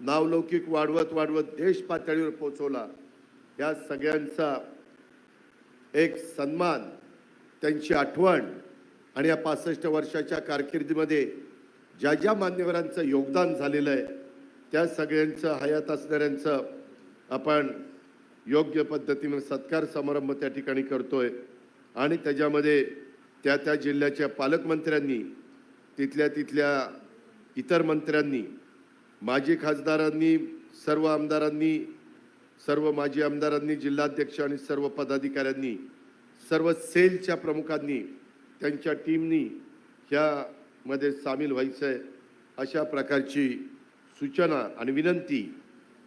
नावलौकिक वाढवत वाढवत देश पातळीवर पोचवला या सगळ्यांचा एक सन्मान त्यांची आठवण आणि या पासष्ट वर्षाच्या कारकिर्दीमध्ये ज्या ज्या मान्यवरांचं योगदान झालेलं आहे त्या सगळ्यांचं हयात असणाऱ्यांचं आपण योग्य पद्धतीनं सत्कार समारंभ त्या ठिकाणी करतोय. आणि त्याच्यामध्ये त्या त्या जिल्ह्याच्या पालकमंत्र्यांनी तिथल्या तिथल्या इतर मंत्र्यांनी माजी खासदारांनी सर्व आमदारांनी सर्व माजी आमदारांनी जिल्हाध्यक्ष आणि सर्व पदाधिकाऱ्यांनी सर्व सेलच्या प्रमुखांनी त्यांच्या टीमनी ह्यामध्ये सामील व्हायचं आहे अशा प्रकारची सूचना आणि विनंती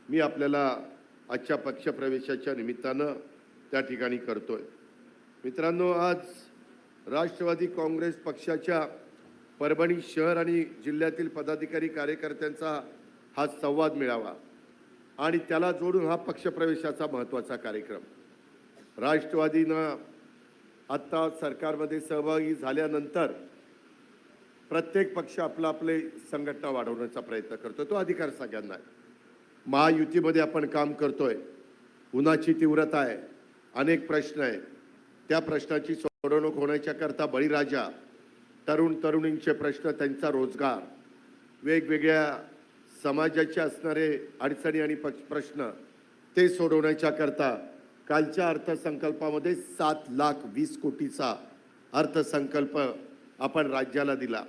मी आपल्याला आजच्या पक्षप्रवेशाच्या निमित्तानं त्या ठिकाणी करतो आहे मित्रांनो आज राष्ट्रवादी काँग्रेस पक्षाच्या परभणी शहर आणि जिल्ह्यातील पदाधिकारी कार्यकर्त्यांचा हा संवाद मिळावा. आणि त्याला जोडून हा पक्षप्रवेशाचा महत्त्वाचा कार्यक्रम. राष्ट्रवादीनं आत्ता सरकारमध्ये सहभागी झाल्यानंतर प्रत्येक पक्ष आपला आपले संघटना वाढवण्याचा प्रयत्न करतो तो अधिकार सगळ्यांना आहे. महायुतीमध्ये आपण काम करतोय. उन्हाची तीव्रता आहे. अनेक प्रश्न आहे. त्या प्रश्नाची सोडवणूक होण्याच्या करता बळीराजा तरुण तरुणींचे प्रश्न त्यांचा रोजगार वेगवेगळ्या समाजाचे असणारे अडचणी आणि पक्ष- प्रश्न ते सोडवण्याच्या करता कालच्या अर्थसंकल्पामध्ये सात लाख वीस कोटीचा अर्थसंकल्प आपण राज्याला दिला.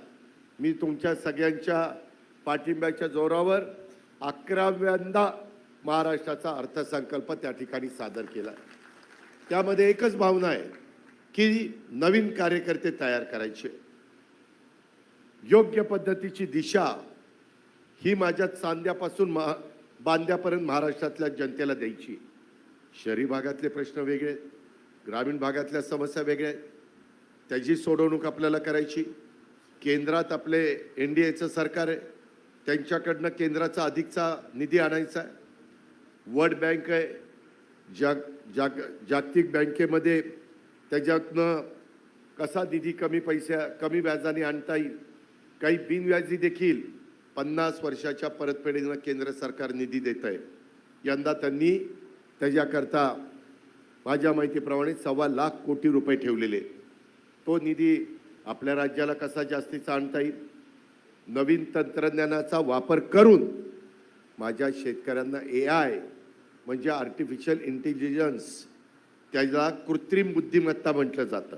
मी तुमच्या सगळ्यांच्या पाठिंब्याच्या जोरावर अकराव्यांदा महाराष्ट्राचा अर्थसंकल्प त्या ठिकाणी सादर केला. त्यामध्ये एकच भावना आहे की नवीन कार्यकर्ते तयार करायचे. योग्य पद्धतीची दिशा ही माझ्या चांद्यापासून महा बांद्यापर्यंत महाराष्ट्रातल्या जनतेला द्यायची. शहरी भागातले प्रश्न वेगळे ग्रामीण भागातल्या समस्या वेगळ्या आहेत. त्याची सोडवणूक आपल्याला करायची. केंद्रात आपले एन डी एचं सरकार आहे. त्यांच्याकडनं केंद्राचा अधिकचा निधी आणायचा आहे. वर्ल्ड बँक आहे. जाग जाग जागतिक बँकेमध्ये त्याच्यातनं कसा निधी कमी पैसा कमी व्याजाने आणता येईल काही बिनव्याजी देखील पन्नास वर्षाच्या परतफेडीनं केंद्र सरकार निधी देत आहे यंदा त्यांनी त्याच्याकरता माझ्या माहितीप्रमाणे सव्वा लाख कोटी रुपये ठेवलेले तो निधी आपल्या राज्याला कसा जास्तीचा आणता येईल? नवीन तंत्रज्ञानाचा वापर करून माझ्या शेतकऱ्यांना ए आय म्हणजे आर्टिफिशियल इंटेलिजन्स त्याला कृत्रिम बुद्धिमत्ता म्हटलं जातं.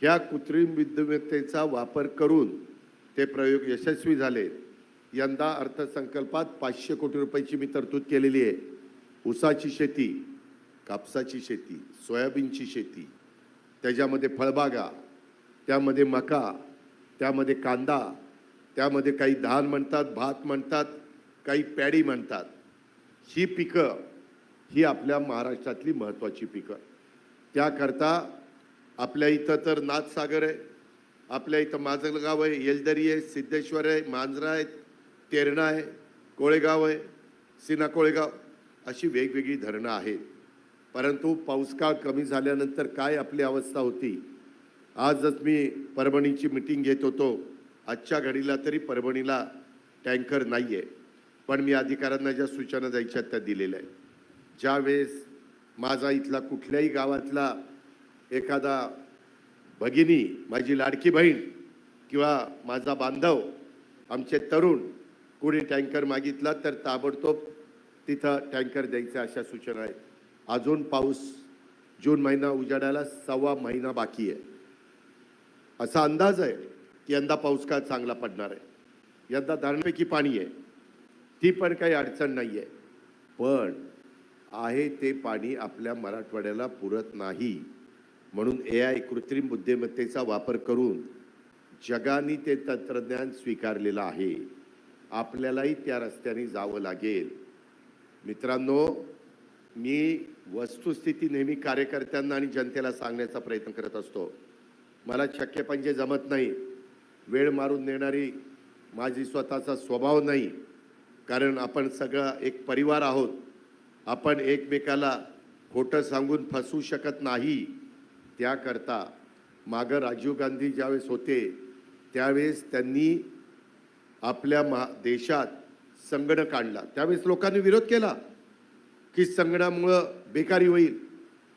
ह्या कृत्रिम बुद्धिमत्तेचा वापर करून ते प्रयोग यशस्वी झाले. यंदा अर्थसंकल्पात पाचशे कोटी रुपयाची मी तरतूद केलेली आहे. ऊसाची शेती कापसाची शेती सोयाबीनची शेती त्याच्यामध्ये फळबागा त्यामध्ये मका त्यामध्ये कांदा त्यामध्ये काही धान म्हणतात भात म्हणतात काही पॅडी म्हणतात. ही पिकं ही आपल्या महाराष्ट्रातली महत्त्वाची पिकं. त्याकरता आपल्या इथं तर नाथसागर आहे. आपल्या इथं माझं गाव आहे येलदरी आहे सिद्धेश्वर आहे मांजरा आहे तेरणा आहे कोळेगाव आहे सिना कोळेगाव अशी वेगवेगळी धरणं आहेत. परंतु पाऊसकाळ कमी झाल्यानंतर काय आपली अवस्था होती? आजच मी परभणीची मिटिंग घेत होतो. आजच्या घडीला तरी परभणीला टँकर नाही आहे पण मी अधिकाऱ्यांना ज्या सूचना द्यायच्या त्या दिलेल्या आहेत. ज्यावेळेस माझा इथला कुठल्याही गावातला एखादा भगिनी माझी लाडकी बहीण किंवा माझा बांधव आमचे तरुण कोणी टँकर मागितला तर ताबडतोब तिथं टँकर द्यायचं अशा सूचना आहेत. अजून पाऊस जून महिना उजाडायला सव्वा महिना बाकी आहे. असा अंदाज आहे की यंदा पाऊस काय चांगला पडणार आहे. यंदा धरणपैकी पाणी आहे. ती पण काही अडचण नाही आहे पण आहे ते पाणी आपल्या मराठवाड्याला पुरत नाही. म्हणून ए आय कृत्रिम बुद्धिमत्तेचा वापर करून जगाने ते तंत्रज्ञान स्वीकारलेलं आहे. आपल्यालाही त्या रस्त्याने जावं लागेल. मित्रांनो मी वस्तुस्थिती नेहमी कार्यकर्त्यांना आणि जनतेला सांगण्याचा प्रयत्न करत असतो. मला शक्य जमत नाही. वेळ मारून नेणारी माझी स्वतःचा स्वभाव नाही. कारण आपण सगळं एक परिवार आहोत. आपण एकमेकाला खोटं सांगून फसवू शकत नाही. त्याकरता मागं राजीव गांधी ज्यावेळेस होते त्यावेळेस त्यांनी आपल्या मा देशात संगणक आणला त्यावेळेस लोकांनी विरोध केला की संगणामुळं बेकारी होईल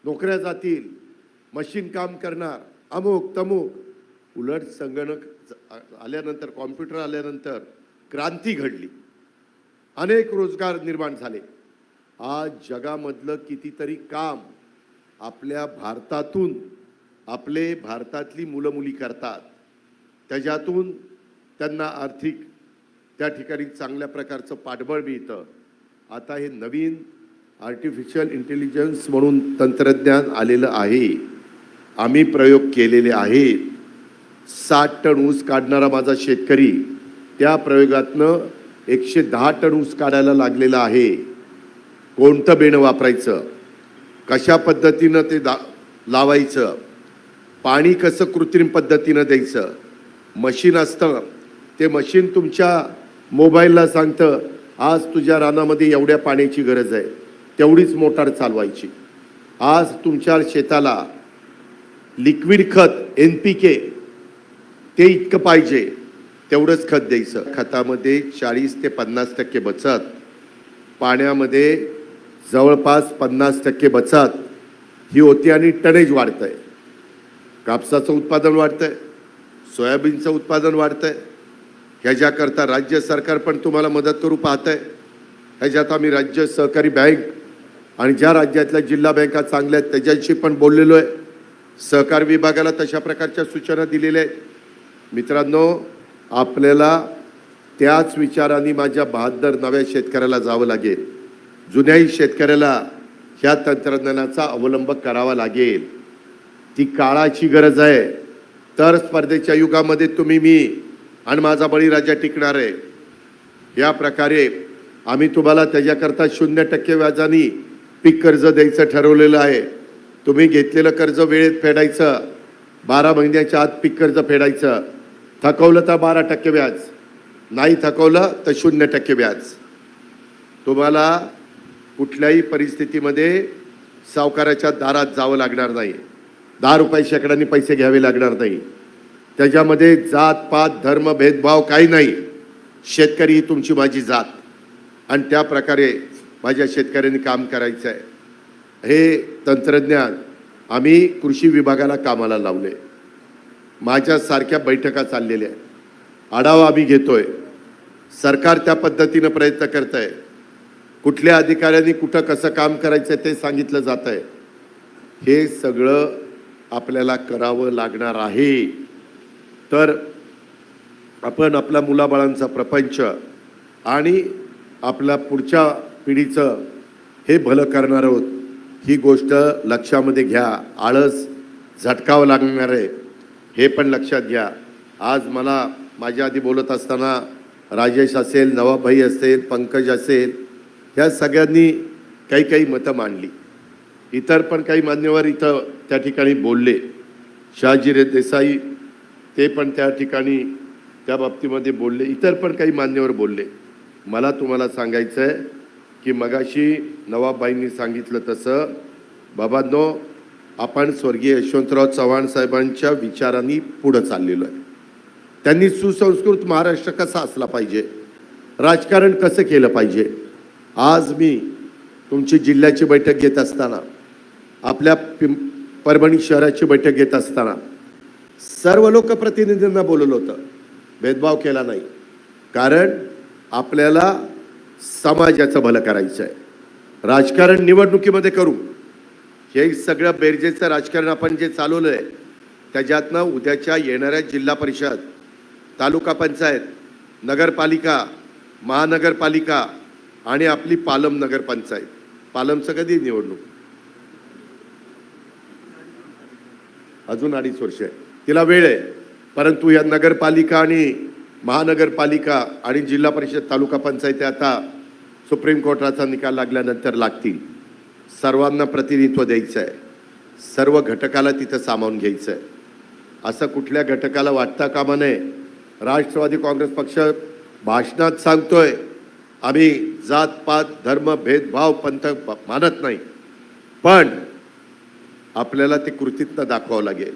नोकऱ्या जातील मशीन काम करणार अमुक तमुक. उलट संगणक आल्यानंतर कॉम्प्युटर आल्यानंतर क्रांती घडली. अनेक रोजगार निर्माण झाले. आज जगामधलं कितीतरी काम आपल्या भारतातून आपले भारतातली मुलं मुली करतात. त्याच्यातून त्यांना आर्थिक त्या ठिकाणी चांगल्या प्रकारचं पाठबळ मिळतं. आता हे नवीन आर्टिफिशियल इंटेलिजन्स म्हणून तंत्रज्ञान आलेलं आहे. आम्ही प्रयोग केलेले आहेत. साठ टन ऊस काढणारा माझा शेतकरी त्या प्रयोगातनं एकशे दहा टन ऊस काढायला लागलेला आहे. कोणतं बेणं वापरायचं? कशा पद्धतीनं ते दा लावायचं? पाणी कसं कृत्रिम पद्धतीनं द्यायचं? मशीन असतं. ते मशीन तुमच्या मोबाईलला सांगतं आज तुझ्या रानामध्ये एवढ्या पाण्याची गरज आहे. तेवढीच मोटार चालवायची. आज तुमच्या शेताला लिक्विड खत एन पी के ते इतकं पाहिजे तेवढंच खत द्यायचं. खतामध्ये चाळीस ते पन्नास टक्के बचत. पाण्यामध्ये जवळपास पन्नास टक्के बचत. ही होती आणि टनेज वाढतंय. कापसाचं उत्पादन वाढतंय सोयाबीनचं उत्पादन वाढतंय. ह्याच्याकरता राज्य सरकार पण तुम्हाला मदत करू पाहतंय. ह्याच्यात आम्ही राज्य सहकारी बँक आणि ज्या राज्यातल्या जिल्हा बँका चांगल्या आहेत त्याच्याशी पण बोललेलो आहे. सहकार विभागाला तशा प्रकारच्या सूचना दिलेल्या आहेत. मित्रांनो आपल्याला त्याच विचाराने माझ्या बहादर नव्या शेतकऱ्याला जावं लागेल. जुन्याही शेतकऱ्याला ह्या तंत्रज्ञानाचा अवलंब करावा लागेल. ती काळाची गरज आहे. तर स्पर्धेच्या युगामध्ये तुम्ही मी आणि माझा बळीराजा टिकणार आहे. या प्रकारे आम्ही तुम्हाला त्याच्याकरता शून्य टक्के व्याजाने पीक कर्ज द्यायचं ठरवलेलं आहे. तुम्ही घेतलेलं कर्ज वेळेत फेडायचं. बारा महिन्याच्या आत पीक कर्ज फेडायचं. थकवलं तर बारा टक्के व्याज. नाही थकवलं तर शून्य टक्के व्याज. तुम्हाला कुठल्याही परिस्थितीमध्ये सावकाराच्या दारात जावं लागणार नाही. दहा रुपये शेकड्यांनी पैसे घ्यावे लागणार नाही. त्याच्यामध्ये जात पात धर्म भेदभाव काही नाही. शेतकरी ही तुमची माझी जात. आणि त्या प्रकारे माझ्या शेतकऱ्यांनी काम करायचं आहे. हे तंत्रज्ञान आम्ही कृषी विभागाला कामाला लावले. माझ्यासारख्या बैठका चाललेल्या आहेत. आढावा आम्ही घेतो आहे सरकार त्या पद्धतीनं प्रयत्न करत आहे कुठल्या अधिकाऱ्यांनी कुठं कसं काम करायचं ते सांगितलं जात आहे हे सगळं आपल्याला करावं लागणार आहे. तर आपण आपल्या मुलाबाळांचा प्रपंच आणि आपल्या पुढच्या पिढीचं हे भलं करणार आहोत. ही गोष्ट लक्षामध्ये घ्या. आळस झटकावं लागणार आहे. हे पण लक्षात घ्या. आज मला माझ्या आधी बोलत असताना राजेश असेल नवाभाई असेल पंकज असेल ह्या सगळ्यांनी काही काही मतं मांडली. इतर पण काही मान्यवर इथं त्या ठिकाणी बोलले. शहाजीरे देसाई ते पण त्या ठिकाणी त्या बाबतीमध्ये बोलले. इतर पण काही मान्यवर बोलले. मला तुम्हाला सांगायचं आहे की मगाशी नवाबाईंनी सांगितलं तसं बाबांनो आपण स्वर्गीय यशवंतराव चव्हाण साहेबांच्या विचारांनी पुढं चाललेलो आहे. त्यांनी सुसंस्कृत महाराष्ट्र कसा असला पाहिजे? राजकारण कसं केलं पाहिजे? आज मी तुमची जिल्ह्याची बैठक घेत असताना आपल्या पिं परभणी शहराची बैठक घेत असताना सर्व लोकप्रतिनिधींना बोलवलं होतं. भेदभाव केला नाही. कारण आपल्याला समाजाचं भलं करायचं आहे राजकारण निवडणुकीमध्ये करू. हे सगळं बेरजेचं राजकारण आपण जे चालवलं आहे त्याच्यातनं उद्याच्या येणाऱ्या जिल्हा परिषद तालुका पंचायत नगरपालिका महानगरपालिका आणि आपली पालम नगरपंचायत. पालमचं कधी निवडणूक? अजून अडीच वर्ष आहे. तिला वेळ आहे. परंतु या नगरपालिका आणि महानगरपालिका आणि जिल्हा परिषद तालुका पंचायती आता सुप्रीम कोर्टाचा निकाल लागल्यानंतर लागतील. सर्वांना प्रतिनिधित्व द्यायचं आहे. सर्व घटकाला तिथं सामावून घ्यायचं आहे. असं कुठल्या घटकाला वाटता कामा नये. राष्ट्रवादी काँग्रेस पक्ष भाषणात सांगतोय आम्ही जात पात धर्म भेदभाव पंथ मानत नाही. पण आपल्याला ते कृतीतनं दाखवावं लागेल.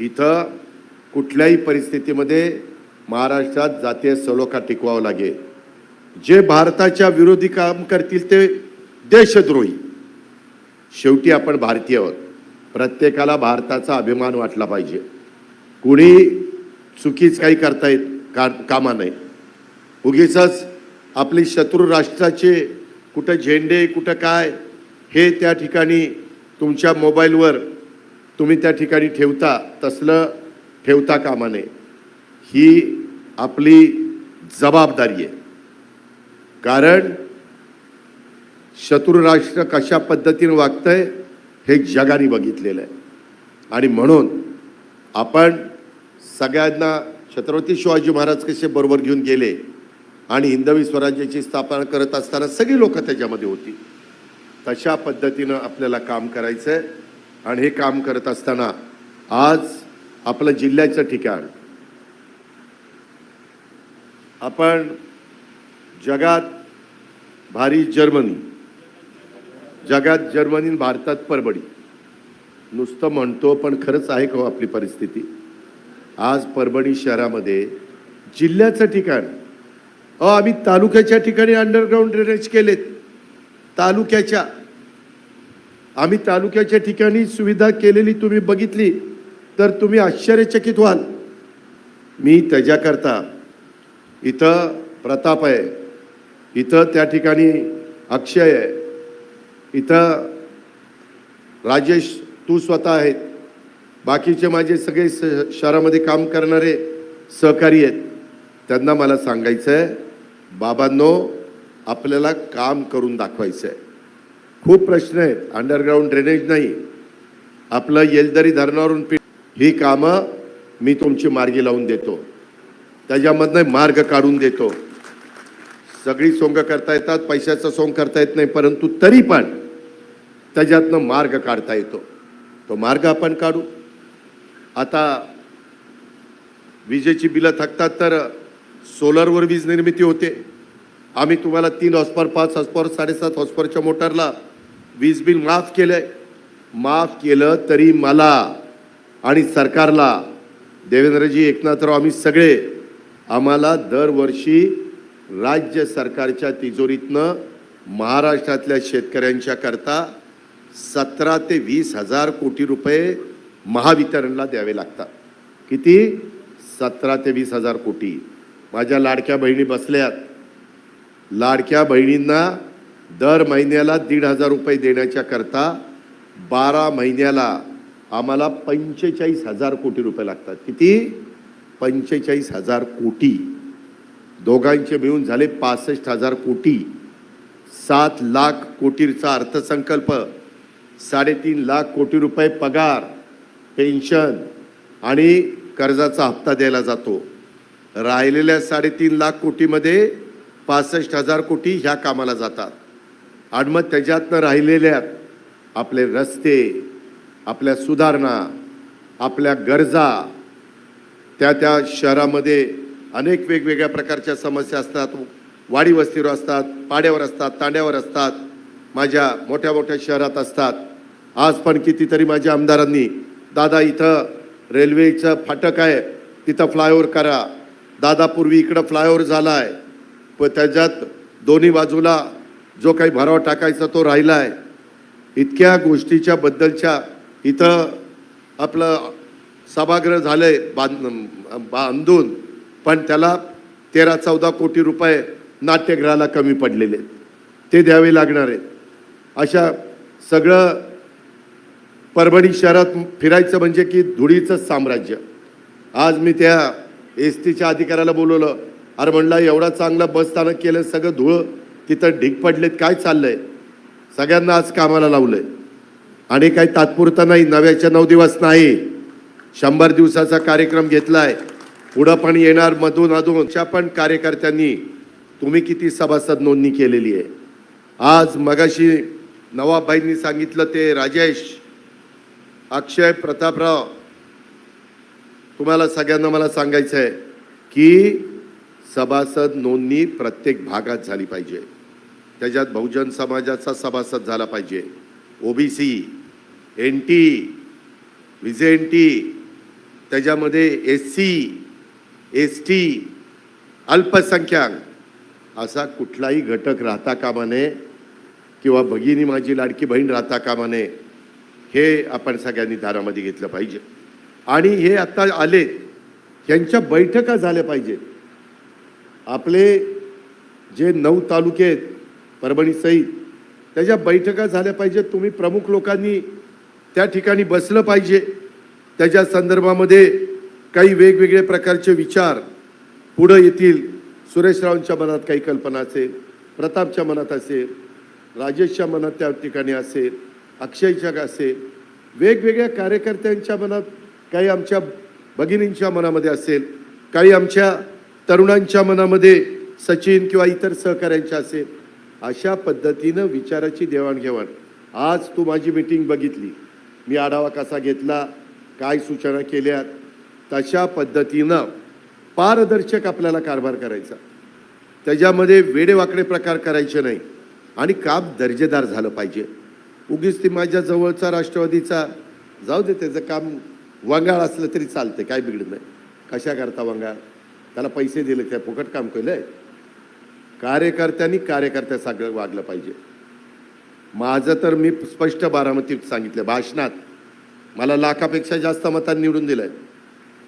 इथं कुठल्याही परिस्थितीमध्ये महाराष्ट्रात जातीय सलोखा टिकवावं लागेल. जे भारताच्या विरोधी काम करतील ते देशद्रोही. शेवटी आपण भारतीय आहोत. प्रत्येकाला भारताचा अभिमान वाटला पाहिजे. कुणी चुकीच काही करता येत का कामा नये. उगीच आपली शत्रू राष्ट्राचे कुठं झेंडे कुठं काय हे त्या ठिकाणी तुमच्या मोबाईलवर तुम्ही त्या ठिकाणी ठेवता तसलं ठेवता कामा नये. ही आपली जबाबदारी आहे. कारण शत्रुराष्ट्र कशा पद्धतीने वागतंय हे जगाने बघितलेलं आहे. आणि म्हणून आपण सगळ्यांना छत्रपती शिवाजी महाराज कसे बरोबर घेऊन गेले आणि हिंदवी स्वराज्याची स्थापना करत असताना सगळी लोक त्याच्यामध्ये होती. तशा पद्धतीनं आपल्याला काम करायचं आहे आणि हे काम करत असताना आज आपलं जिल्ह्याचं ठिकाण. आपण जगात भारी जर्मनी. जगात जर्मनी भारतात परबडी. नुसतं म्हणतो पण खरंच आहे का हो आपली परिस्थिती? आज परभणी शहरामध्ये जिल्ह्याचं ठिकाण. अहो आम्ही तालुक्याच्या ठिकाणी अंडरग्राऊंड ड्रेनेज केलेत. तालुक्याच्या. आम्ही तालुक्याच्या ठिकाणी सुविधा केलेली तुम्ही बघितली तर तुम्ही आश्चर्यचकित व्हाल. मी त्याच्याकरता इथं प्रताप आहे इथं त्या ठिकाणी अक्षय आहे इथं राजेश तू स्वतः आहेत. बाकीचे माझे सगळे स शहरामध्ये काम करणारे सहकारी आहेत. त्यांना मला सांगायचं आहे बाबांनो आपल्याला काम करून दाखवायचं आहे खूप प्रश्न आहेत. अंडरग्राऊंड ड्रेनेज नाही. आपलं येलदरी धरणावरून ही कामं मी तुमची मार्गी लावून देतो. त्याच्यामधनं मार्ग काढून देतो. सगळी सोंग करता येतात पैशाचा सोंग करता येत नाही परंतु तरी पण त्याच्यातनं मार्ग काढता येतो. तो मार्ग आपण काढू. आता विजेची बिलं थकतात तर सोलरवर वीज निर्मिती होते. आम्ही तुम्हाला तीन हॉस्पर पाच हॉस्पर साडेसात हॉस्पॉरच्या मोटारला वीज बिल माफ केलं आहे माफ केलं तरी मला आणि सरकारला देवेंद्रजी एकनाथराव आम्ही सगळे आम्हाला दरवर्षी राज्य सरकारच्या तिजोरीतनं महाराष्ट्रातल्या शेतकऱ्यांच्या करता सतरा ते वीस हजार कोटी रुपये महावितरणला द्यावे लागतात. किती? सतरा ते वीस हजार कोटी. माझ्या लाडक्या बहिणी बसल्यात. लाडक्या बहिणींना दर महिन्याला दीड हजार रुपये देण्याच्या करता बारा महिन्याला आम्हाला पंचेचाळीस हजार कोटी रुपये लागतात. किती? पंचेचाळीस हजार कोटी. दोघांचे मिळून झाले पासष्ट हजार कोटी. सात लाख कोटीचा अर्थसंकल्प साडेतीन लाख कोटी रुपये पगार पेन्शन आणि कर्जाचा हप्ता द्यायला जातो. राहिलेल्या साडेतीन लाख कोटीमध्ये पासष्ट हजार कोटी ह्या कामाला जातात. आणि मग त्याच्यातनं राहिलेल्या आपले रस्ते आपल्या सुधारणा आपल्या गरजा त्या त्या शहरामध्ये अनेक वेगवेगळ्या प्रकारच्या समस्या असतात. वाडी वस्तीवर असतात पाड्यावर असतात तांड्यावर असतात माझ्या मोठ्या मोठ्या शहरात असतात. आज पण कितीतरी माझ्या आमदारांनी दादा इथं रेल्वेचं फाटक आहे तिथं फ्लायओव्हर करा. दादा पूर्वी इकडं फ्लायओव्हर झाला आहे व त्याच्यात दोन्ही बाजूला जो काही भराव टाकायचा तो राहिला आहे इतक्या गोष्टीच्या बद्दलच्या इथं आपलं सभागृह झालंय बांध बांधून पण त्याला तेरा चौदा कोटी रुपये नाट्यगृहाला कमी पडलेले ते द्यावे लागणार आहेत. अशा सगळं परभणी शहरात फिरायचं म्हणजे की धुळीचंच साम्राज्य. आज मी त्या एस टीच्या अधिकाऱ्याला बोलवलं अरे म्हणला एवढा चांगला बस स्थानक केलं सगळं धुळं तिथं ढीक पडलेत काय चाललंय? सगळ्यांना आज कामाला लावलंय. आणि काही तात्पुरता नाही नव्याच्या नऊ दिवस नाही. शंभर दिवसाचा कार्यक्रम घेतलाय. पुढं पण येणार मधून अधून. च्या पण कार्यकर्त्यांनी तुम्ही किती सभासद नोंदणी केलेली आहे. आज मगाशी नवाबाईंनी सांगितलं ते राजेश अक्षय प्रतापराव तुम्हाला सगळ्यांना मला सांगायचं आहे की सभासद नोंदणी प्रत्येक भागात झाली पाहिजे. त्याच्यात बहुजन समाजाचा सभासद झाला पाहिजे. OBC N T VJ N T त्याच्यामध्ये एस सी एस टी अल्पसंख्याक असा कुठलाही घटक राहता कामा नये किंवा भगिनी माझी लाडकी बहीण राहता कामा नये हे आपण सगळ्यांनी दारामध्ये घेतलं पाहिजे. आणि हे आत्ता आले यांच्या बैठका झाल्या पाहिजेत. आपले जे नऊ तालुके आहेत परभणीसहित त्याच्या बैठका झाल्या पाहिजेत. तुम्ही प्रमुख लोकांनी त्या ठिकाणी बसलं पाहिजे. त्याच्या संदर्भामध्ये काही वेगवेगळे प्रकारचे विचार पुढं येतील. सुरेशरावांच्या मनात काही कल्पना असेल प्रतापच्या मनात असेल राजेशच्या मनात त्या ठिकाणी असेल अक्षयच्या असेल वेगवेगळ्या कार्यकर्त्यांच्या मनात काही आमच्या भगिनींच्या मनामध्ये असेल काही आमच्या तरुणांच्या मनामध्ये सचिन किंवा इतर सहकाऱ्यांच्या असेल अशा पद्धतीनं विचाराची देवाणघेवाण. आज तू माझी मीटिंग बघितली. मी आढावा कसा घेतला काय सूचना केल्या तशा पद्धतीनं पारदर्शक आपल्याला कारभार करायचा. त्याच्यामध्ये वेडेवाकडे प्रकार करायचे नाही आणि काम दर्जेदार झालं पाहिजे. उगीच ती माझ्या जवळचा राष्ट्रवादीचा जाऊ दे त्याचं काम वंगाळ असलं तरी चालतं काय बिघडत नाही. कशा करता वंगाळ? त्याला पैसे दिले त्या फुकट काम केलं आहे कार्यकर्त्यांनी कार्यकर्त्या सगळं वागलं पाहिजे. माझं तर मी स्पष्ट बारामतीत सांगितलं भाषणात. मला लाखापेक्षा जास्त मतांनी निवडून दिलंय.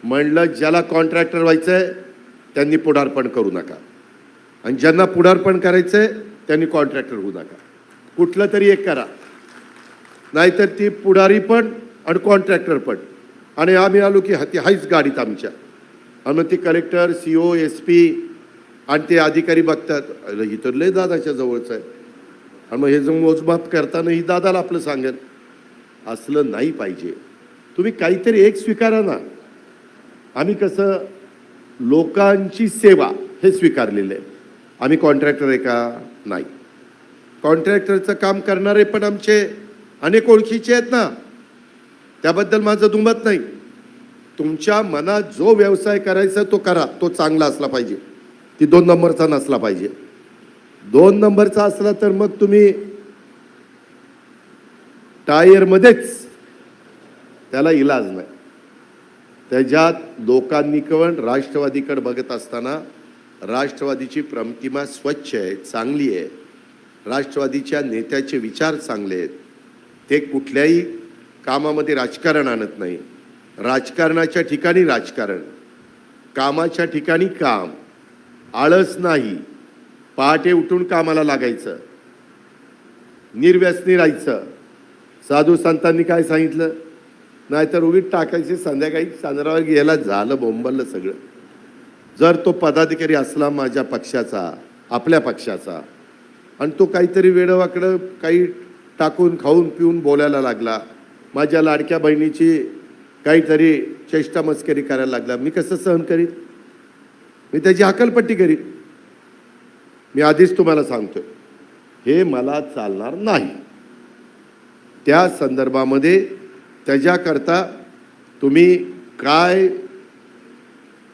म्हणलं ज्याला कॉन्ट्रॅक्टर व्हायचंय त्यांनी पुढारपण करू नका. आणि ज्यांना पुढारपण करायचंय त्यांनी कॉन्ट्रॅक्टर होऊ नका. कुठलं तरी एक करा. नाहीतर ती पुढारी पण आणि कॉन्ट्रॅक्टर पण. आणि आम्ही आलो की ती हाईच गाडीत आमच्या. आणि मग ती collector C O S P आणि ते अधिकारी बघतात अरे ही तर लय दादाच्या जवळचं आहे. आणि मग हे जो मोजमाप करताना ही दादाला आपलं सांगेल असलं नाही पाहिजे. तुम्ही काहीतरी एक स्वीकारा ना. आम्ही कसं लोकांची सेवा हे स्वीकारलेलं आहे. आम्ही कॉन्ट्रॅक्टर आहे का? नाही. कॉन्ट्रॅक्टरचं काम करणारे पण आमचे अनेक ओळखीचे आहेत ना. त्याबद्दल माझं दुमत नाही. तुमच्या मनात जो व्यवसाय करायचा तो करा तो चांगला असला पाहिजे. ती दोन नंबरचा नसला पाहिजे. दोन नंबरचा असला तर मग तुम्ही टायरमध्येच त्याला इलाज नाही. त्याच्यात लोकांनीकडून राष्ट्रवादीकडे बघत असताना राष्ट्रवादीची प्रतिमा स्वच्छ आहे चांगली आहे. राष्ट्रवादीच्या नेत्याचे विचार चांगले आहेत. ते कुठल्याही कामामध्ये राजकारण आणत नाही. राजकारणाच्या ठिकाणी राजकारण कामाच्या ठिकाणी काम. आळस नाही. पहाटे उठून कामाला लागायचं. निर्व्यसनी राहायचं. साधू संतांनी काय सांगितलं? नाहीतर उगीच टाकायचे संध्याकाळी चांद्रावर गेला झालं बोंबललं सगळं. जर तो पदाधिकारी असला माझ्या पक्षाचा आपल्या पक्षाचा आणि तो काहीतरी वेडवाकडं काही टाकून खाऊन पिऊन बोलायला लागला माझ्या लाडक्या बहिणीची काहीतरी चेष्टा मस्करी करायला लागला. मी कसं सहन करीन? मी त्याची हकलपट्टी करीन? मी आधीच तुम्हाला सांगतो हे मला चालणार नाही. त्या संदर्भामध्ये त्याच्याकरता तुम्ही काय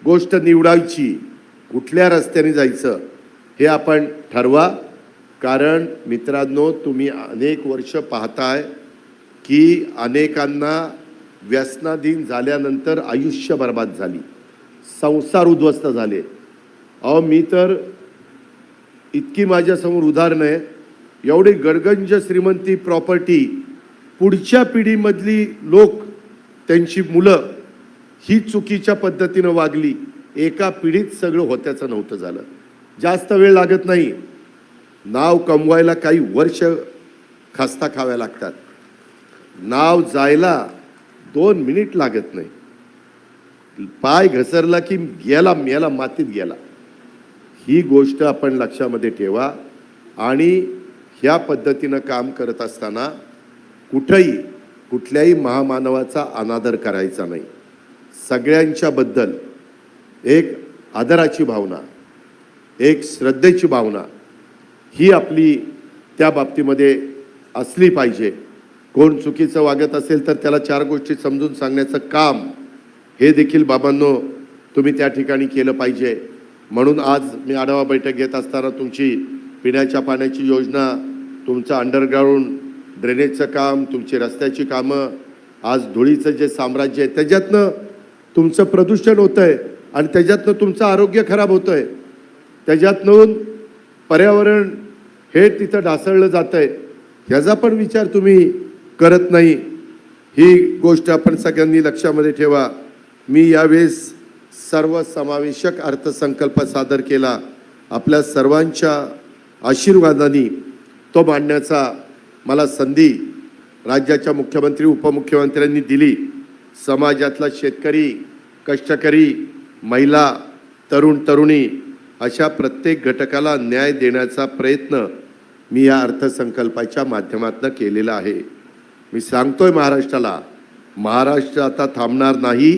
गोष्ट निवडायची कुठल्या रस्त्याने जायचं हे आपण ठरवा. कारण मित्रांनो तुम्ही अनेक वर्ष पाहताय की अनेकांना व्यसनाधीन झाल्यानंतर आयुष्य बर्बाद झाली. संसार उद्ध्वस्त झाले. अहो मी तर इतकी माझ्यासमोर उदाहरणं आहे एवढी गडगंज श्रीमंती प्रॉपर्टी पुढच्या पिढीमधली लोक त्यांची मुलं ही चुकीच्या पद्धतीनं वागली. एका पिढीत सगळं होत्याचं नव्हतं झालं. जास्त वेळ लागत नाही. नाव कमवायला काही वर्ष खस्ता खाव्या लागतात. नाव जायला दोन मिनिट लागत नाही. पाय घसरला की गेला मेला मातीत गेला. ही गोष्ट आपण लक्षामध्ये ठेवा आणि ह्या पद्धतीनं काम करत असताना कुठंही कुठल्याही महामानवाचा अनादर करायचा नाही. सगळ्यांच्याबद्दल एक आदराची भावना एक श्रद्धेची भावना ही आपली त्या बाबतीमध्ये असली पाहिजे. कोण चुकीचं वागत असेल तर त्याला चार गोष्टी समजून सांगण्याचं काम हे देखील बाबांनो तुम्ही त्या ठिकाणी केलं पाहिजे. म्हणून आज मी आढावा बैठक घेत असताना तुमची पिण्याच्या पाण्याची योजना तुमचं अंडरग्राऊंड ड्रेनेजचं काम तुमची रस्त्याची कामं आज धुळीचं जे साम्राज्य आहे त्याच्यातनं तुमचं प्रदूषण होतं आहे आणि त्याच्यातनं तुमचं आरोग्य खराब होतं आहे त्याच्यातनं पर्यावरण हे तिथं ढासळलं जातं आहे ह्याचा पण विचार तुम्ही करत नाही. ही गोष्ट आपण सगळ्यांनी लक्षामध्ये ठेवा. मी यावेळेस सर्वसमावेशक अर्थसंकल्प सादर केला. आपल्या सर्वांच्या आशीर्वादाने तो मांडण्याचा मला संधी राज्याच्या मुख्यमंत्री उपमुख्यमंत्र्यांनी दिली. समाजातला शेतकरी कष्टकरी महिला तरुण तरुणी अशा प्रत्येक घटकाला न्याय देण्याचा प्रयत्न मी या अर्थसंकल्पाच्या माध्यमातून केलेला आहे. मी सांगतोय महाराष्ट्राला महाराष्ट्र आता थांबणार नाही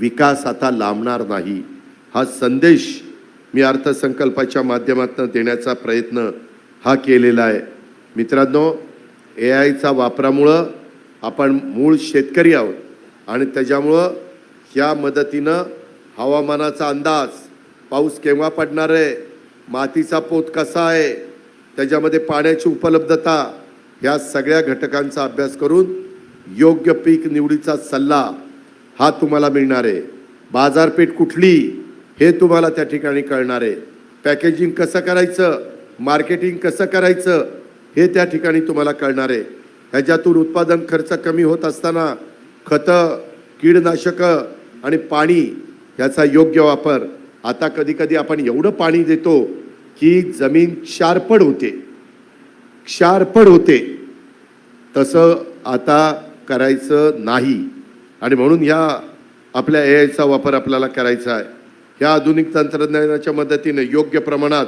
विकास आता लांबणार नाही. हा संदेश मी अर्थसंकल्पाच्या माध्यमातून देण्याचा प्रयत्न हा केलेला आहे. मित्रांनो ए आयचा वापरामुळं आपण मूळ शेतकरी आहोत आणि त्याच्यामुळं ह्या मदतीनं हवामानाचा अंदाज पाऊस केव्हा पडणार आहे मातीचा पोत कसा आहे त्याच्यामध्ये पाण्याची उपलब्धता ह्या सगळ्या घटकांचा अभ्यास करून योग्य पीक निवडीचा सल्ला हा तुम्हाला मिळणार आहे. बाजारपेठ कुठली हे तुम्हाला त्या ठिकाणी कळणार आहे. पॅकेजिंग कसं करायचं? मार्केटिंग कसं करायचं? हे त्या ठिकाणी तुम्हाला कळणार आहे. ह्याच्यातून उत्पादन खर्च कमी होत असताना खतं कीडनाशकं आणि पाणी याचा योग्य वापर. आता कधीकधी आपण एवढं पाणी देतो की जमीन क्षारपड होते. क्षारपड होते. तसं आता करायचं नाही. आणि म्हणून ह्या आपल्या ए आयचा वापर आपल्याला करायचा आहे. ह्या आधुनिक तंत्रज्ञानाच्या मदतीने योग्य प्रमाणात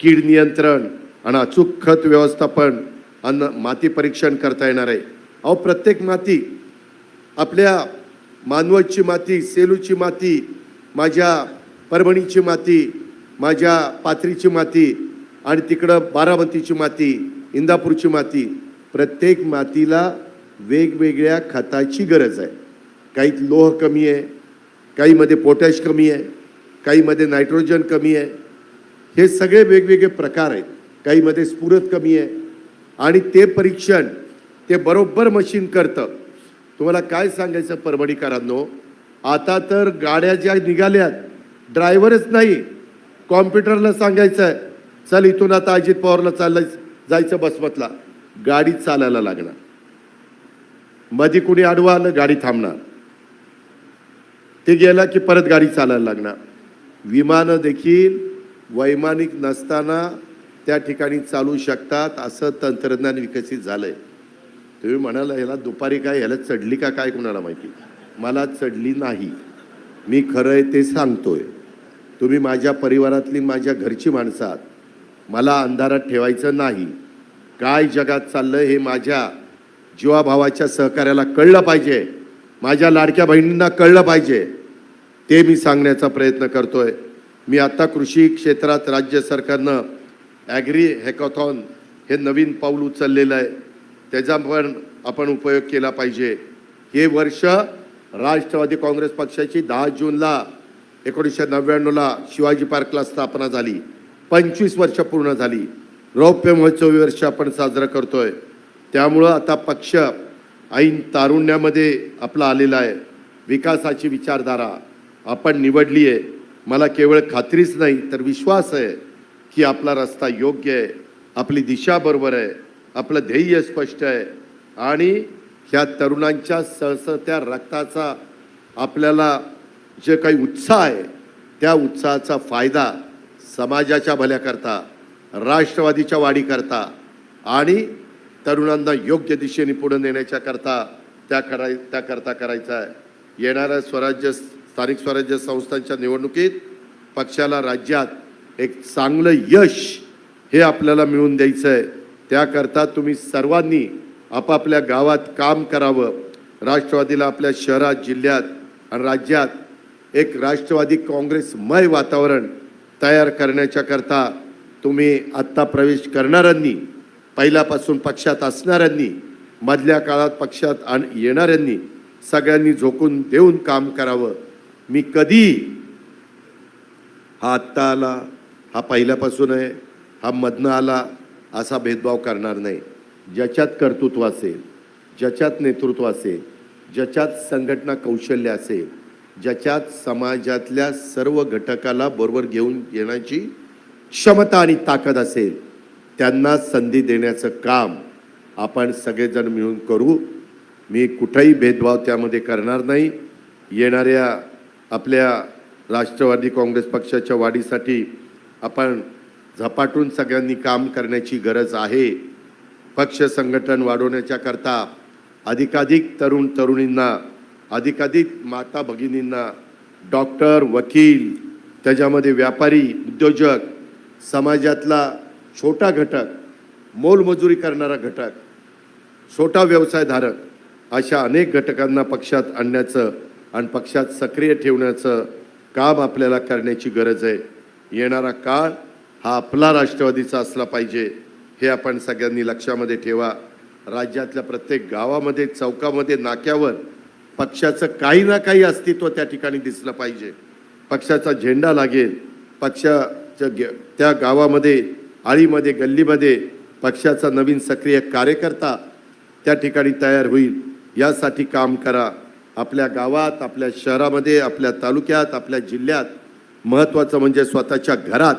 कीड नियंत्रण आणि अचूक खत व्यवस्थापन अन्न माती परीक्षण करता येणार आहे. अहो प्रत्येक माती आपल्या मानवतची माती सेलूची माती माझ्या परभणीची माती माझ्या पाथरीची माती आणि तिकडं बारामतीची माती इंदापूरची माती प्रत्येक मातीला वेगवेगळ्या खताची गरज आहे. काही लोह कमी आहे काहीमध्ये पोटॅश कमी आहे काहीमध्ये नायट्रोजन कमी आहे. हे सगळे वेगवेगळे प्रकार आहेत. काहीमध्ये स्फुरत कमी आहे. आणि ते परीक्षण ते बरोबर मशीन करतं. तुम्हाला काय सांगायचं परभणीकरांनो? आता तर गाड्या ज्या निघाल्यात ड्रायव्हरच नाही. कॉम्प्युटरला सांगायचं आहे चल इथून आता अजित पवारला चाललं जायचं बसमतला गाडी चालायला लागणार. मध्ये कुणी आडवं आलं गाडी थांबणार. ते गेला की परत गाडी चालायला लागणार. विमानं देखील वैमानिक नसताना त्या ठिकाणी चालू शकतात असं तंत्रज्ञान विकसित झालं आहे तुम्ही म्हणाला ह्याला दुपारी काय ह्याला चढली का काय कुणाला माहिती? मला चढली नाही. मी खरं आहे ते सांगतोय. तुम्ही माझ्या परिवारातली माझ्या घरची माणसात मला अंधारात ठेवायचं नाही. काय जगात चाललं हे माझ्या जीवाभावाच्या सहकार्याला कळलं पाहिजे. माझ्या लाडक्या बहिणींना कळलं पाहिजे. ते मी सांगण्याचा प्रयत्न करतोय. मी आत्ता कृषी क्षेत्रात राज्य सरकारनं ॲग्री हॅकॉथॉन हे नवीन पाऊल उचललेलं आहे. त्याचा पण आपण उपयोग केला पाहिजे. हे वर्ष राष्ट्रवादी काँग्रेस पक्षाची दहा जूनला एकोणीसशे नव्याण्णवला शिवाजी पार्कला स्थापना झाली. पंचवीस वर्ष पूर्ण झाली. रौप्य महोत्सव वर्ष आपण साजरं करतोय. त्यामुळं आता पक्ष ऐन तारुण्यामध्ये आपला आलेला आहे. विकासाची विचारधारा आपण निवडली आहे. मला केवळ खात्रीच नाही तर विश्वास आहे की आपला रस्ता योग्य आहे आपली दिशा बरोबर आहे आपलं ध्येय स्पष्ट आहे. आणि ह्या तरुणांच्या सहसत्या रक्ताचा आपल्याला जे काही उत्साह आहे त्या उत्साहाचा फायदा समाजाच्या भल्याकरता राष्ट्रवादीच्या वाढीकरता आणि तरुणांना योग्य दिशेने पुढे नेण्याच्याकरता त्या कराय त्याकरता करायचा आहे. येणाऱ्या स्वराज्य स्थानिक स्वराज्य संस्थांच्या निवडणुकीत पक्षाला राज्यात एक चांगलं यश हे आपल्याला मिळवून द्यायचं आहे त्याकरता तुम्ही सर्वांनी आपापल्या गावात काम करावं. राष्ट्रवादीला आपल्या शहरात जिल्ह्यात आणि राज्यात एक राष्ट्रवादी काँग्रेसमय वातावरण तयार करण्याच्याकरता तुम्ही आत्ता प्रवेश करणाऱ्यांनी पहिल्यापासून पक्षात असणाऱ्यांनी मधल्या काळात पक्षात आण येणाऱ्यांनी सगळ्यांनी झोकून देऊन काम करावं. मी कधी हा आत्ता आला हा पहिल्यापासून आहे हा मधनं आला असा भेदभाव करणार नाही. ज्याच्यात कर्तृत्व असेल ज्याच्यात नेतृत्व असेल ज्याच्यात संघटना कौशल्य असेल ज्याच्यात समाजातल्या सर्व घटकाला बरोबर घेऊन येण्याची क्षमता आणि ताकद असेल त्यांना संधी देण्याचं काम आपण सगळेजण मिळून करू. मी कुठंही भेदभाव त्यामध्ये करणार नाही. येणाऱ्या आपल्या राष्ट्रवादी काँग्रेस पक्षाच्या वाढीसाठी आपण झपाटून सगळ्यांनी काम करण्याची गरज आहे. पक्ष संघटन वाढवण्याच्याकरता अधिकाधिक तरुण तरुणींना अधिकाधिक माता भगिनींना डॉक्टर वकील त्याच्यामध्ये व्यापारी उद्योजक समाजातला छोटा घटक मोलमजुरी करणारा घटक छोटा व्यवसायधारक अशा अनेक घटकांना पक्षात आणण्याचं आणि पक्षात सक्रिय ठेवण्याचं काम आपल्याला करण्याची गरज आहे. येणारा काळ हा आपला राष्ट्रवादीचा असला पाहिजे हे आपण सगळ्यांनी लक्षामध्ये ठेवा. राज्यातल्या प्रत्येक गावामध्ये चौकामध्ये नाक्यावर पक्षाचं काही ना काही अस्तित्व त्या ठिकाणी दिसलं पाहिजे. पक्षाचा झेंडा लागेल त्या गे- त्या गावामध्ये आळीमध्ये गल्लीमध्ये पक्षाचा नवीन सक्रिय कार्यकर्ता त्या ठिकाणी तयार होईल. यासाठी काम करा. आपल्या गावात आपल्या शहरामध्ये आपल्या तालुक्यात आपल्या जिल्ह्यात महत्त्वाचं म्हणजे स्वतःच्या घरात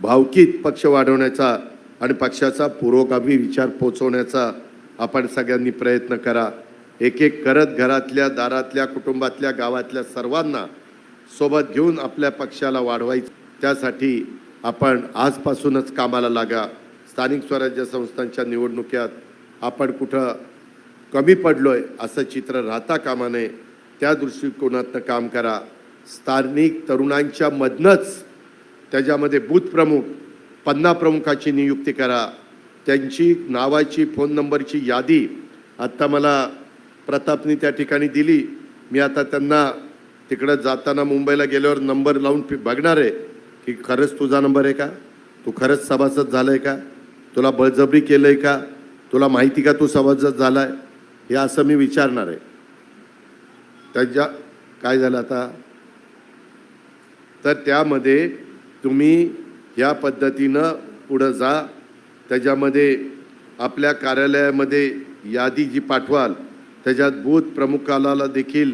भावकीत पक्ष वाढवण्याचा आणि पक्षाचा पुरोगामी विचार पोचवण्याचा आपण सगळ्यांनी प्रयत्न करा. एक एक करत घरातल्या दारातल्या कुटुंबातल्या गावातल्या सर्वांना सोबत घेऊन आपल्या पक्षाला वाढवायचं. त्यासाठी आपण आजपासूनच कामाला लागा. स्थानिक स्वराज्य संस्थांच्या निवडणुक्यात आपण कुठं कमी पडलो आहे असं चित्र राहता कामा नये. त्या दृष्टिकोनातनं काम करा. स्थानिक तरुणांच्या मधनंच त्याच्यामध्ये बूथ प्रमुख पन्ना प्रमुखाची नियुक्ती करा. त्यांची नावाची फोन नंबरची यादी आत्ता मला प्रतापनी त्या ठिकाणी दिली. मी आता त्यांना तिकडं जाताना मुंबईला गेल्यावर नंबर लावून बघणार आहे. की खरंच तुझा नंबर आहे का? तू खरंच सभासद झालाय का? तुला बळजबरी आहे का? तुला माहिती का तू सभासद झाला आहे हे असं मी विचारणार आहे. त्याच्या काय झालं आता? तर त्यामध्ये तुम्ही या पद्धतीनं पुढं जा. त्याच्यामध्ये आपल्या कार्यालयामध्ये यादी जी पाठवाल त्याच्यात बूथ प्रमुखाला देखील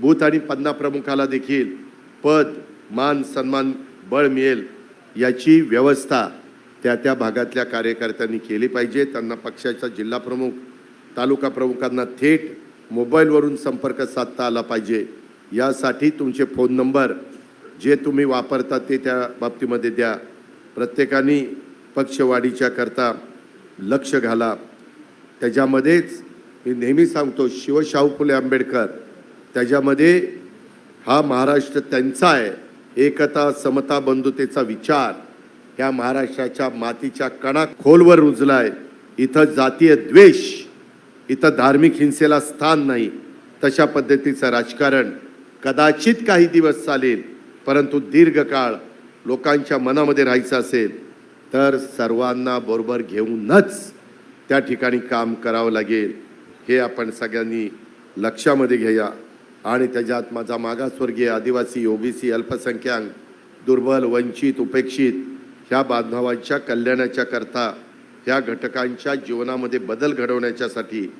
बूथ आणि पन्ना प्रमुखाला देखील पद मान सन्मान बळ मिळेल याची व्यवस्था त्या त्या भागातल्या कार्यकर्त्यांनी केली पाहिजे. त्यांना पक्षाचा जिल्हा प्रमुख तालुका प्रमुखांना थेट मोबाईलवरून संपर्क साधता आला पाहिजे. यासाठी तुमचे फोन नंबर जे तुम्ही वापरता ते त्या बाबतीमध्ये द्या. प्रत्येकाने पक्षवाढीच्या करता लक्ष घाला. त्याच्यामध्येच मी नेहमी सांगतो शिवशाहू फुले आंबेडकर त्याच्यामध्ये हा महाराष्ट्र त्यांचा आहे. एकता समता बंधुतेचा विचार ह्या महाराष्ट्राच्या मातीच्या कणा खोलवर रुजलाय. इथं जातीय द्वेष इथं धार्मिक हिंसेला स्थान नाही. तशा पद्धतीचं राजकारण कदाचित काही दिवस चालेल परंतु दीर्घकाळ लोकांच्या मनामध्ये राहायचं असेल तर सर्वांना बरोबर घेऊनच त्या ठिकाणी काम करावं लागेल. हे आपण सगळ्यांनी लक्षामध्ये घ्या आणि त्याच्यात माझा मागासवर्गीय आदिवासी ओबीसी अल्पसंख्याक दुर्बल वंचित उपेक्षित ह्या बांधवांच्या कल्याणाच्या करता ह्या घटकांच्या जीवनामध्ये बदल घडवण्याच्यासाठी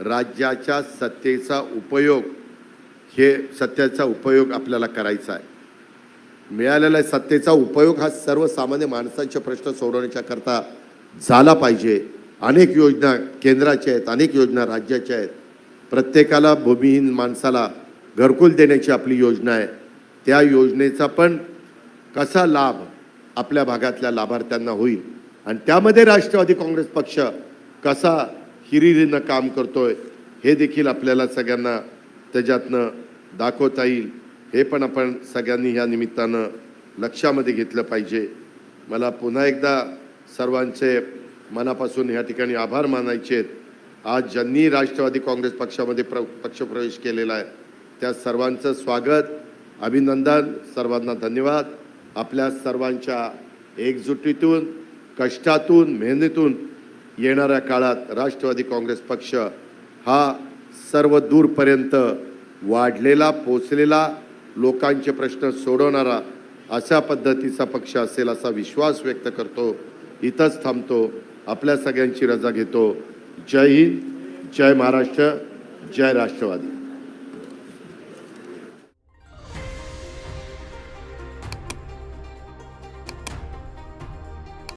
राज्याच्या सत्तेचा उपयोग हे सत्याचा उपयोग आपल्याला करायचा आहे. मिळालेला सत्तेचा उपयोग हा सर्वसामान्य माणसांचे प्रश्न सोडवण्याच्या करता झाला पाहिजे. अनेक योजना केंद्राच्या आहेत अनेक योजना राज्याच्या आहेत. प्रत्येकाला भूमिहीन माणसाला घरकुल देण्याची आपली योजना आहे. त्या योजनेचा पण कसा लाभ आपल्या भागातल्या लाभार्थ्यांना होईल? आणि त्यामध्ये राष्ट्रवादी काँग्रेस पक्ष कसा हिरिरीनं काम करतोय हे देखील आपल्याला सगळ्यांना त्याच्यातनं दाखवता येईल. हे पण आपण सगळ्यांनी ह्या निमित्तानं लक्षामध्ये घेतलं पाहिजे. मला पुन्हा एकदा सर्वांचे मनापासून या ठिकाणी आभार मानायचे आहेत. आज ज्यांनी राष्ट्रवादी काँग्रेस पक्षामध्ये प्र पक्षप्रवेश केलेला आहे त्या सर्वांचं स्वागत अभिनंदन सर्वांना धन्यवाद. आपल्या सर्वांच्या एकजुटीतून कष्टातून मेहनतीतून येणाऱ्या काळात राष्ट्रवादी काँग्रेस पक्ष हा सर्व दूरपर्यंत वाढलेला पोचलेला लोकांचे प्रश्न सोडवणारा अशा पद्धतीचा पक्ष असेल असा विश्वास व्यक्त करतो. इथंच थांबतो. आपल्या सगळ्यांची रजा घेतो. जय हिंद जय महाराष्ट्र जय राष्ट्रवादी.